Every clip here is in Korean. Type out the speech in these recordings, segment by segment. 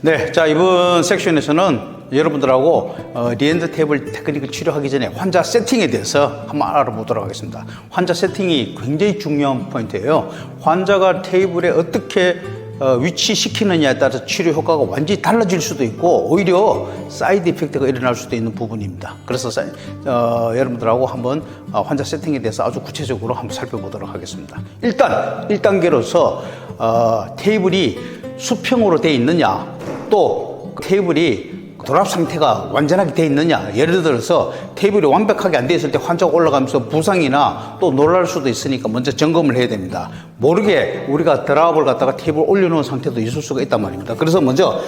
네, 자 이번 섹션에서는 여러분들하고 어, 리엔드 테이블 테크닉을 치료하기 전에 환자 세팅에 대해서 한번 알아보도록 하겠습니다. 환자 세팅이 굉장히 중요한 포인트예요. 환자가 테이블에 어떻게 어, 위치시키느냐에 따라서 치료 효과가 완전히 달라질 수도 있고 오히려 사이드 이펙트가 일어날 수도 있는 부분입니다. 그래서 사- 어, 여러분들하고 한번 어, 환자 세팅에 대해서 아주 구체적으로 한번 살펴보도록 하겠습니다. 일단 1단계로서 어, 테이블이 수평으로 돼 있느냐 또 테이블이 돌압 상태가 완전하게 돼 있느냐? 예를 들어서 테이블이 완벽하게 안 돼 있을 때 환자가 올라가면서 부상이나 또 놀랄 수도 있으니까 먼저 점검을 해야 됩니다. 모르게 우리가 드랍을 갖다가 테이블 올려놓은 상태도 있을 수가 있단 말입니다. 그래서 먼저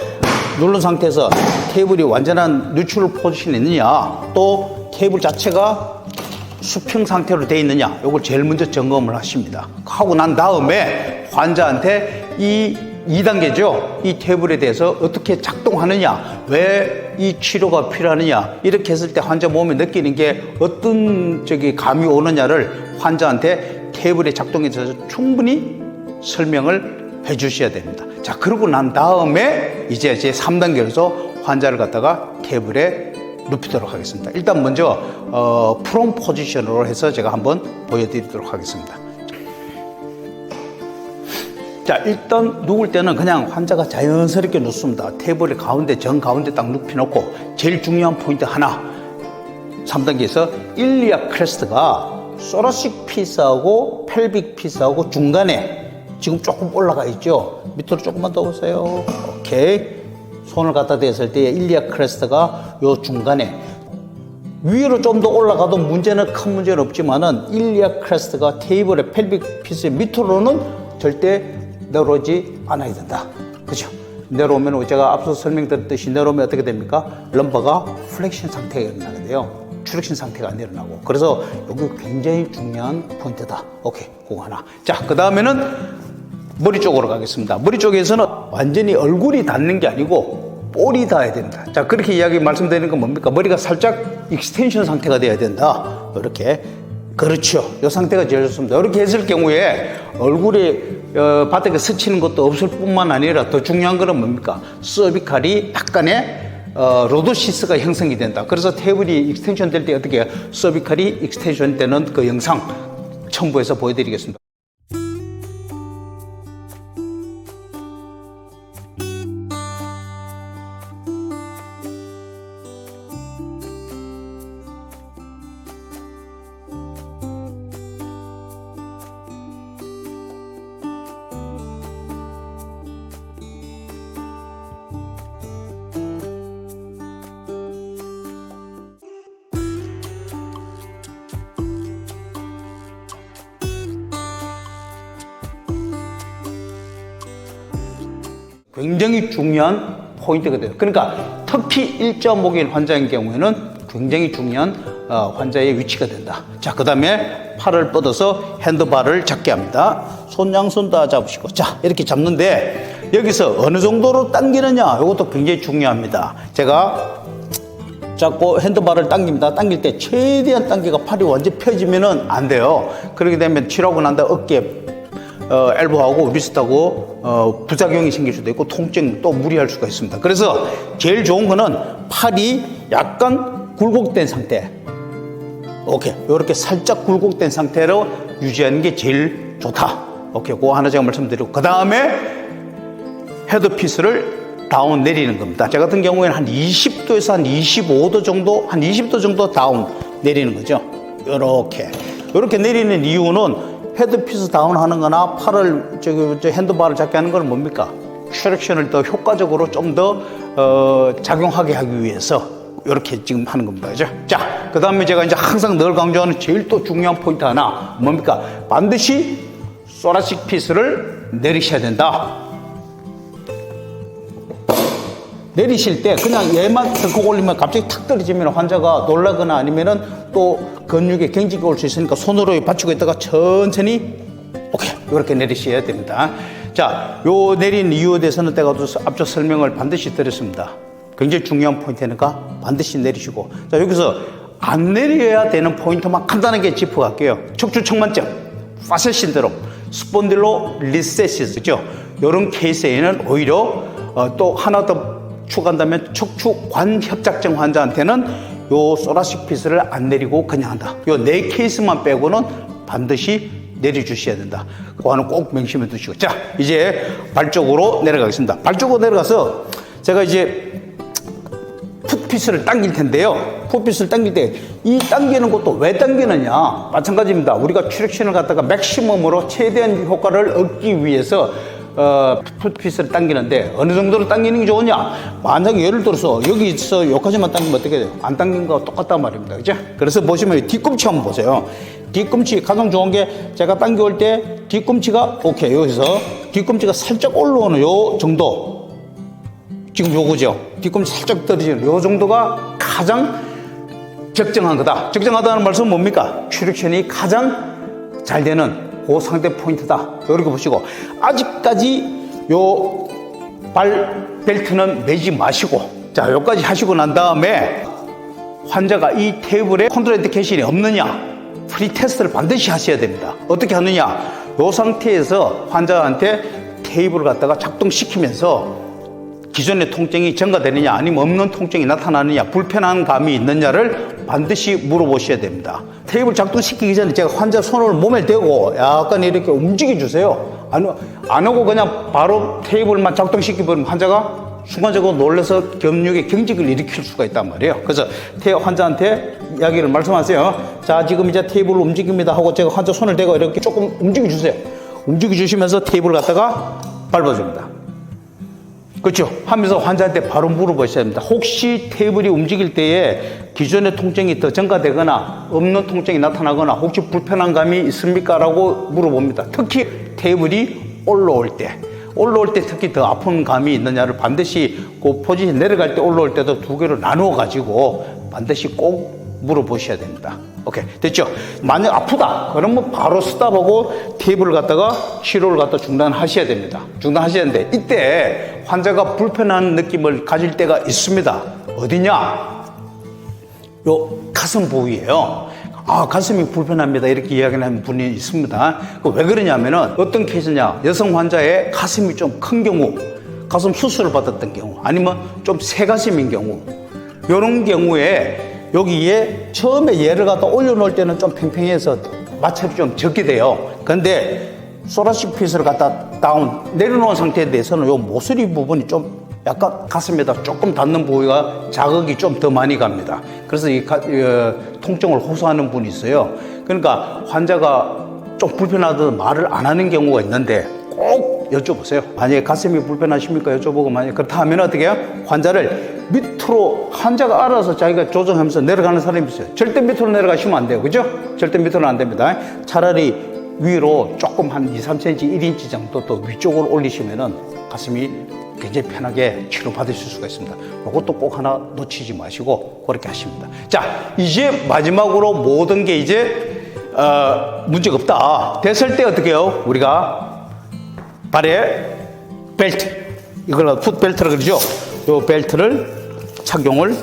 누른 상태에서 테이블이 완전한 뉴트럴 포지션에 있느냐? 또 테이블 자체가 수평 상태로 돼 있느냐? 이걸 제일 먼저 점검을 하십니다. 하고 난 다음에 환자한테 이 2단계죠. 이 테이블에 대해서 어떻게 작동하느냐, 왜 이 치료가 필요하느냐, 이렇게 했을 때 환자 몸에 느끼는 게 어떤 저기 감이 오느냐를 환자한테 테이블의 작동에 대해서 충분히 설명을 해 주셔야 됩니다. 자, 그러고 난 다음에 이제 제 3단계로서 환자를 갖다가 테이블에 눕히도록 하겠습니다. 일단 먼저 어, 프롬 포지션으로 해서 제가 한번 보여드리도록 하겠습니다. 자, 일단 누울 때는 그냥 환자가 자연스럽게 눕습니다. 테이블의 가운데, 정 가운데 딱 눕혀놓고 제일 중요한 포인트 하나. 3단계에서 일리아 크레스트가 소라식 피스하고 펠빅 피스하고 중간에 지금 조금 올라가 있죠. 밑으로 조금만 더 오세요. 오케이. 손을 갖다 대었을 때 일리아 크레스트가 요 중간에 위로 좀 더 올라가도 문제는 큰 문제는 없지만은 일리아 크레스트가 테이블의 펠빅 피스 밑으로는 절대 내려오지 않아야 된다. 그죠? 내려오면 제가 앞서 설명드렸듯이 내려오면 어떻게 됩니까? 럼버가 플렉션 상태가 일어나게 돼요. 추력신 상태가 안 일어나고. 그래서 여기 굉장히 중요한 포인트다. 오케이, 그거 하나. 자, 그 다음에는 머리 쪽으로 가겠습니다. 머리 쪽에서는 완전히 얼굴이 닿는 게 아니고 볼이 닿아야 된다. 자, 그렇게 이야기 말씀드리는 건 뭡니까? 머리가 살짝 익스텐션 상태가 돼야 된다. 이렇게. 그렇죠. 이 상태가 제일 좋습니다. 이렇게 했을 경우에 얼굴에 어, 바닥에 스치는 것도 없을 뿐만 아니라 더 중요한 거는 뭡니까? 서비칼이 약간의 어, 로도시스가 형성이 된다. 그래서 테이블이 익스텐션 될 때 어떻게? 서비칼이 익스텐션 되는 그 영상 첨부해서 보여드리겠습니다. 굉장히 중요한 포인트가 돼요. 그러니까 특히 1.5개월 환자인 경우에는 굉장히 중요한 어, 환자의 위치가 된다. 자, 그 다음에 팔을 뻗어서 핸드바를 잡게 합니다. 손 양손 다 잡으시고. 자, 이렇게 잡는데 여기서 어느 정도로 당기느냐 이것도 굉장히 중요합니다. 제가 잡고 핸드바를 당깁니다. 당길 때 최대한 당기가 팔이 완전 펴지면은 안 돼요. 그렇게 되면 치료하고 난 다음 어깨 어, 엘보하고 리스트하고 어, 부작용이 생길 수도 있고 통증 또 무리할 수가 있습니다. 그래서 제일 좋은 거는 팔이 약간 굴곡된 상태. 오케이. 이렇게 살짝 굴곡된 상태로 유지하는 게 제일 좋다. 오케이. 그거 하나 제가 말씀드리고. 그 다음에 헤드피스를 다운 내리는 겁니다. 저 같은 경우에는 한 20도에서 한 25도 정도, 한 20도 정도 다운 내리는 거죠. 이렇게. 이렇게 내리는 이유는 헤드피스 다운 하는 거나 팔을, 저기, 저 핸드바를 잡게 하는 건 뭡니까? 트랙션을 더 효과적으로 좀 더, 어, 작용하게 하기 위해서 이렇게 지금 하는 겁니다. 그죠? 자, 그 다음에 제가 이제 항상 늘 강조하는 제일 또 중요한 포인트 하나. 뭡니까? 반드시 소라식 피스를 내리셔야 된다. 내리실 때 그냥 얘만 덜컥 올리면 갑자기 탁 떨어지면 환자가 놀라거나 아니면은 또 근육에 경직이 올 수 있으니까 손으로 받치고 있다가 천천히 오케이 이렇게 내리셔야 됩니다. 자, 요 내린 이유에 대해서는 또 앞서 설명을 반드시 드렸습니다. 굉장히 중요한 포인트니까 반드시 내리시고 자 여기서 안 내려야 되는 포인트만 간단하게 짚어갈게요. 척추측만증, 파셋 신드롬, 스폰딜로 리세시스 죠. 이런 케이스에는 오히려 어, 또 하나 더 추가한다면 척추관 협착증 환자한테는 요 소라식 피스를 안 내리고 그냥 한다. 요 네 케이스만 빼고는 반드시 내려주셔야 된다. 그거는 꼭 명심해 두시고. 자, 이제 발 쪽으로 내려가겠습니다. 발 쪽으로 내려가서 제가 이제 풋피스를 당길 텐데요. 풋피스를 당길 때 이 당기는 것도 왜 당기느냐? 마찬가지입니다. 우리가 트랙션을 갖다가 맥시멈으로 최대한 효과를 얻기 위해서 어, 풋피스를 당기는데 어느 정도로 당기는 게 좋으냐? 만약에 예를 들어서 여기서 여기까지만 당기면 어떻게 돼요? 안 당긴 거와 똑같단 말입니다. 그죠? 그래서 보시면 이 뒤꿈치 한번 보세요. 뒤꿈치 가장 좋은 게 제가 당겨올 때 뒤꿈치가 오케이 여기서 뒤꿈치가 살짝 올라오는 요 정도 지금 요거죠. 뒤꿈치 살짝 떨어지는 요 정도가 가장 적정한 거다. 적정하다는 말씀은 뭡니까? 출력션이 가장 잘 되는 그 상대 포인트다. 이렇게 보시고 아직까지 요 발 벨트는 매지 마시고 자 여기까지 하시고 난 다음에 환자가 이 테이블에 컨트롤 인디케이션이 없느냐 프리 테스트를 반드시 하셔야 됩니다. 어떻게 하느냐? 이 상태에서 환자한테 테이블을 갖다가 작동시키면서 기존의 통증이 증가되느냐 아니면 없는 통증이 나타나느냐 불편한 감이 있느냐를 반드시 물어보셔야 됩니다. 테이블 작동시키기 전에 제가 환자 손을 몸에 대고 약간 이렇게 움직여 주세요. 안, 안 하고 그냥 바로 테이블만 작동시켜버리면 환자가 순간적으로 놀라서 경력에 경직을 일으킬 수가 있단 말이에요. 그래서 태 환자한테 이야기를 말씀하세요. 자, 지금 이제 테이블을 움직입니다 하고 제가 환자 손을 대고 이렇게 조금 움직여 주세요. 움직여 주시면서 테이블 갖다가 밟아줍니다. 그렇죠. 하면서 환자한테 바로 물어보셔야 됩니다. 혹시 테이블이 움직일 때에 기존의 통증이 더 증가되거나 없는 통증이 나타나거나 혹시 불편한 감이 있습니까? 라고 물어봅니다. 특히 테이블이 올라올 때. 올라올 때 특히 더 아픈 감이 있느냐를 반드시 그 포지션 내려갈 때 올라올 때도 두 개로 나누어 가지고 반드시 꼭 물어보셔야 됩니다. 오케이 됐죠? 만약 아프다 그러면 바로 스탑하고 테이블을 갖다가 치료를 갖다 중단하셔야 됩니다. 중단하셔야 되는데 이때 환자가 불편한 느낌을 가질 때가 있습니다. 어디냐? 요 가슴 부위예요. 아 가슴이 불편합니다 이렇게 이야기하는 분이 있습니다. 그왜 그러냐면은 어떤 케이스냐 여성 환자의 가슴이 좀 큰 경우, 가슴 수술을 받았던 경우, 아니면 좀 새 가슴인 경우, 이런 경우에 여기에 처음에 얘를 갖다 올려놓을 때는 좀 팽팽해서 마찰이 좀 적게 돼요. 근데 소라식 피스를 갖다 다운 내려놓은 상태에 대해서는 요 모서리 부분이 좀 약간 가슴에다 조금 닿는 부위가 자극이 좀 더 많이 갑니다. 그래서 이 가- 어, 통증을 호소하는 분이 있어요. 그러니까 환자가 좀 불편하다 말을 안 하는 경우가 있는데 꼭 여쭤보세요. 만약에 가슴이 불편하십니까? 여쭤보고 만약에 그렇다 하면 어떻게 해요? 환자를 밑으로 환자가 알아서 자기가 조정하면서 내려가는 사람이 있어요. 절대 밑으로 내려가시면 안 돼요. 그죠? 절대 밑으로는 안 됩니다. 차라리 위로 조금 한 2, 3cm, 1인치 정도 또 위쪽으로 올리시면은 가슴이 굉장히 편하게 치료받으실 수가 있습니다. 이것도 꼭 하나 놓치지 마시고 그렇게 하십니다. 자, 이제 마지막으로 모든 게 이제 어, 문제가 없다. 됐을 때 어떻게 해요? 우리가 발에 벨트 이걸 풋 벨트라 그러죠. 요 벨트를 착용을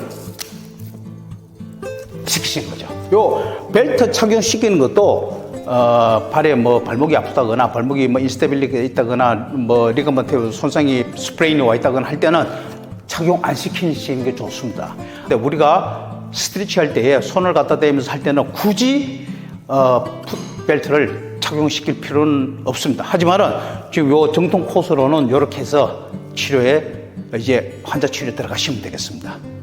시키시는 거죠. 요 벨트 착용시키는 것도 어, 발에 뭐 발목이 아프다거나 발목이 뭐 인스테빌리티가 있다거나 뭐 리가먼트 손상이 스프레인이 와 있다거나 할 때는 착용 안 시키시는 게 좋습니다. 근데 우리가 스트레치 할 때에 손을 갖다 대면서 할 때는 굳이 어, 풋벨트를 착용시킬 필요는 없습니다. 하지만은 지금 요 정통 코스로는 이렇게 해서 치료에 이제 환자 치료에 들어가시면 되겠습니다.